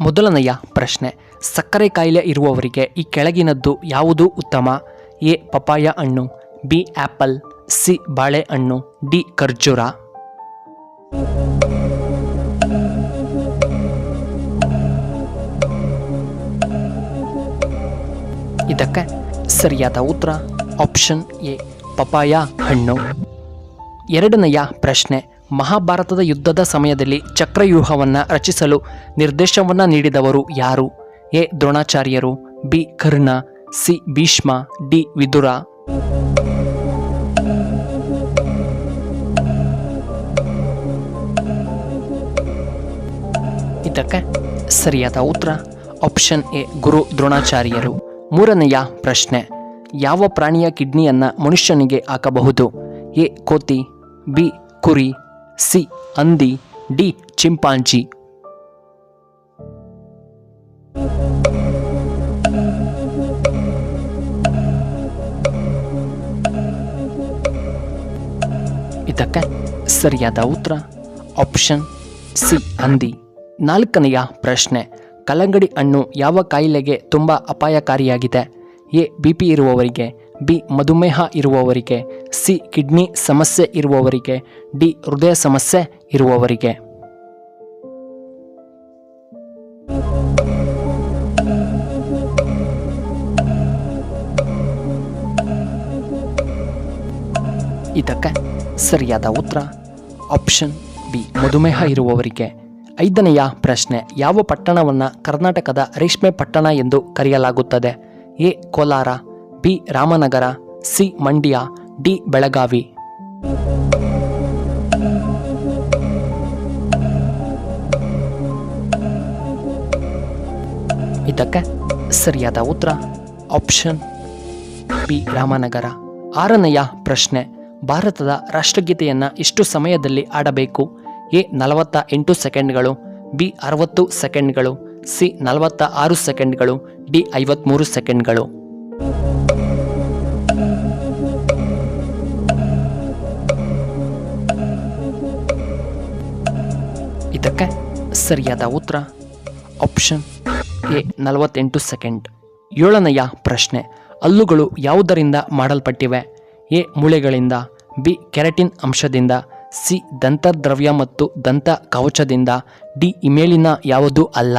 ಮೊದಲನೆಯ ಪ್ರಶ್ನೆ, ಸಕ್ಕರೆ ಕಾಯಿಲೆ ಇರುವವರಿಗೆ ಈ ಕೆಳಗಿನದ್ದು ಯಾವುದು ಉತ್ತಮ? ಎ ಪಪಾಯ ಹಣ್ಣು, ಬಿ ಆ್ಯಪಲ್ ಸಿ, ಬಾಳೆಹಣ್ಣು, ಡಿ, ಖರ್ಜೂರ. ಇದಕ್ಕೆ ಸರಿಯಾದ ಉತ್ತರ, ಆಪ್ಷನ್ ಎ ಪಪಾಯ ಹಣ್ಣು. ಎರಡನೆಯ ಪ್ರಶ್ನೆ ಮಹಾಭಾರತದ ಯುದ್ಧದ ಸಮಯದಲ್ಲಿ ಚಕ್ರವ್ಯೂಹವನ್ನು ರಚಿಸಲು ನಿರ್ದೇಶವನ್ನು ನೀಡಿದವರು ಯಾರು? ಎ. ದ್ರೋಣಾಚಾರ್ಯರು, B. Karna, C. Bhishma, D. Vidura. ಇದಕ್ಕೆ ಸರಿಯಾದ ಉತ್ತರ, ಆಪ್ಷನ್ ಎ. ಗುರು ದ್ರೋಣಾಚಾರ್ಯರು. ಮೂರನೆಯ ಪ್ರಶ್ನೆ, ಯಾವ ಪ್ರಾಣಿಯ ಕಿಡ್ನಿಯನ್ನು ಮನುಷ್ಯನಿಗೆ ಹಾಕಬಹುದು? ಎ. ಕೋತಿ, ಬಿ. ಕುರಿ ಸಿ, ಹಂದಿ, ಡಿ, ಚಿಂಪಾಂಜಿ. ಇದಕ್ಕೆ ಸರಿಯಾದ ಉತ್ತರ, ಆಪ್ಷನ್ ಸಿ, ಹಂದಿ. ನಾಲ್ಕನೆಯ ಪ್ರಶ್ನೆ, ಕಲ್ಲಂಗಡಿ ಹಣ್ಣು ಯಾವ ಕಾಯಿಲೆಗೆ ತುಂಬ ಅಪಾಯಕಾರಿಯಾಗಿದೆ? ಎ, ಬಿ ಪಿ ಇರುವವರಿಗೆ. ಬಿ ಮಧುಮೇಹ ಇರುವವರಿಗೆ, ಸಿ ಕಿಡ್ನಿ ಸಮಸ್ಯೆ ಇರುವವರಿಗೆ, ಡಿ ಹೃದಯ ಸಮಸ್ಯೆ ಇರುವವರಿಗೆ. ಇದಕ್ಕೆ ಸರಿಯಾದ ಉತ್ತರ, ಆಪ್ಷನ್ ಬಿ ಮಧುಮೇಹ ಇರುವವರಿಗೆ. ಐದನೆಯ ಪ್ರಶ್ನೆ, ಯಾವ ಪಟ್ಟಣವನ್ನು ಕರ್ನಾಟಕದ ರೇಷ್ಮೆ ಪಟ್ಟಣ ಎಂದು ಕರೆಯಲಾಗುತ್ತದೆ? A, Kolar B Ramanagara, C Mandya, D Belagavi. ಇದಕ್ಕೆ ಸರಿಯಾದ ಉತ್ತರ, ಆಪ್ಷನ್ ಬಿ ರಾಮನಗರ. ಆರನೆಯ ಪ್ರಶ್ನೆ, ಭಾರತದ ರಾಷ್ಟ್ರಗೀತೆಯನ್ನು ಎಷ್ಟು ಸಮಯದಲ್ಲಿ ಆಡಬೇಕು? ಎ ನಲವತ್ತ ಎಂಟು ಸೆಕೆಂಡ್ಗಳು, ಬಿ ಅರವತ್ತು ಸೆಕೆಂಡ್ಗಳು, ಸಿ ನಲವತ್ತ ಆರು ಸೆಕೆಂಡ್ಗಳು, ಡಿ ಐವತ್ತ್ಮೂರು ಸೆಕೆಂಡ್ಗಳು. ಸರಿಯಾದ ಉತ್ತರ ಆಪ್ಷನ್ ಎ ನಲವತ್ತೆಂಟು ಸೆಕೆಂಡ್ ಏಳನೆಯ ಪ್ರಶ್ನೆ, ಹಲ್ಲುಗಳು ಯಾವುದರಿಂದ ಮಾಡಲ್ಪಟ್ಟಿವೆ? ಎ, ಮೂಳೆಗಳಿಂದ, ಬಿ, ಕೆರಟಿನ್ ಅಂಶದಿಂದ, ಸಿ, ದಂತದ್ರವ್ಯ ಮತ್ತು ದಂತ ಕವಚದಿಂದ, ಡಿ, ಇಮೇಲಿನ ಯಾವುದೂ ಅಲ್ಲ?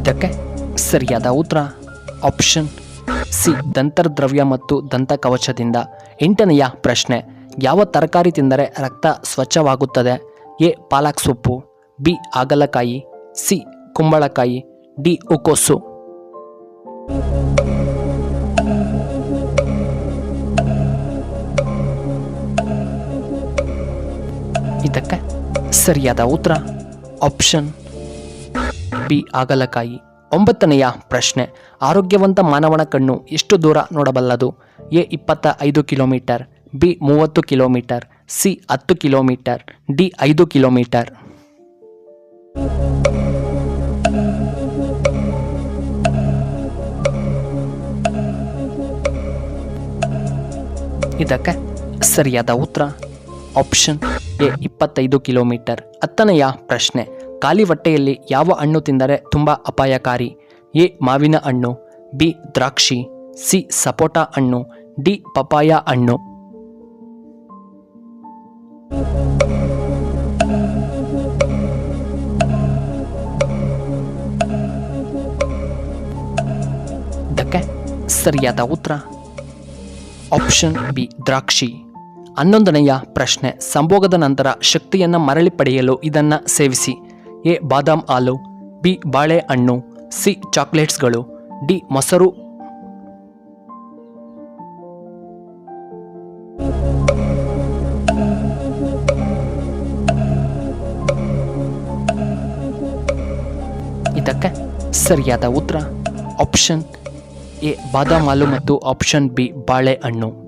ಇದಕ್ಕೆ ಸರಿಯಾದ ಉತ್ತರ ಆಪ್ಷನ್ ಸಿ, ದಂತರ್ದ್ರವ್ಯ ಮತ್ತು ದಂತ ಕವಚದಿಂದ ಎಂಟನೆಯ ಪ್ರಶ್ನೆ, ಯಾವ ತರಕಾರಿ ತಿಂದರೆ ರಕ್ತ ಸ್ವಚ್ಛವಾಗುತ್ತದೆ? ಎ, ಪಾಲಕ್ ಸೊಪ್ಪು, ಬಿ, ಹಾಗಲಕಾಯಿ, ಸಿ, ಕುಂಬಳಕಾಯಿ, ಡಿ, ಉಕೋಸು. ಇದಕ್ಕೆ ಸರಿಯಾದ ಉತ್ತರ, ಆಪ್ಷನ್ ಬಿ, ಹಾಗಲಕಾಯಿ. ಒಂಬತ್ತನೆಯ ಪ್ರಶ್ನೆ. ಆರೋಗ್ಯವಂತ ಮಾನವನ ಕಣ್ಣು ಎಷ್ಟು ದೂರ ನೋಡಬಲ್ಲದು? ಎ, ಇಪ್ಪತ್ತ ಐದು ಕಿಲೋಮೀಟರ್. ಬಿ, ಮೂವತ್ತು ಕಿಲೋಮೀಟರ್. ಸಿ, ಹತ್ತು ಕಿಲೋಮೀಟರ್. ಡಿ, ಐದು ಕಿಲೋಮೀಟರ್. ಇದಕ್ಕೆ ಸರಿಯಾದ ಉತ್ತರ. ಆಪ್ಷನ್ ಎ, ಇಪ್ಪತ್ತೈದು ಕಿಲೋಮೀಟರ್. ಹತ್ತನೆಯ ಪ್ರಶ್ನೆ. ಖಾಲಿ ಹೊಟ್ಟೆಯಲ್ಲಿ ಯಾವ ಹಣ್ಣು ತಿಂದರೆ ತುಂಬ ಅಪಾಯಕಾರಿ? ಎ. ಮಾವಿನ ಹಣ್ಣು, ಬಿ. ದ್ರಾಕ್ಷಿ, ಸಿ. ಸಪೋಟ ಹಣ್ಣು, ಡಿ. ಪಪಾಯ ಹಣ್ಣು. ಇದಕ್ಕೆ ಸರಿಯಾದ ಉತ್ತರ? Option B. ದ್ರಾಕ್ಷಿ. ಹನ್ನೊಂದನೆಯ ಪ್ರಶ್ನೆ. ಸಂಭೋಗದ ನಂತರ ಶಕ್ತಿಯನ್ನು ಮರಳಿ ಪಡೆಯಲು ಇದನ್ನು ಸೇವಿಸಿ. ಎ ಬಾದಾಮ್ ಹಾಲು, ಬಿ ಬಾಳೆಹಣ್ಣು, ಸಿ ಚಾಕ್ಲೇಟ್ಸ್ಗಳು, ಡಿ ಮೊಸರು. ಇದಕ್ಕೆ ಸರಿಯಾದ ಉತ್ತರ, ಆಪ್ಷನ್ ಎ ಬಾದಾಮ್ ಹಾಲು ಮತ್ತು ಆಪ್ಷನ್ ಬಿ ಬಾಳೆಹಣ್ಣು.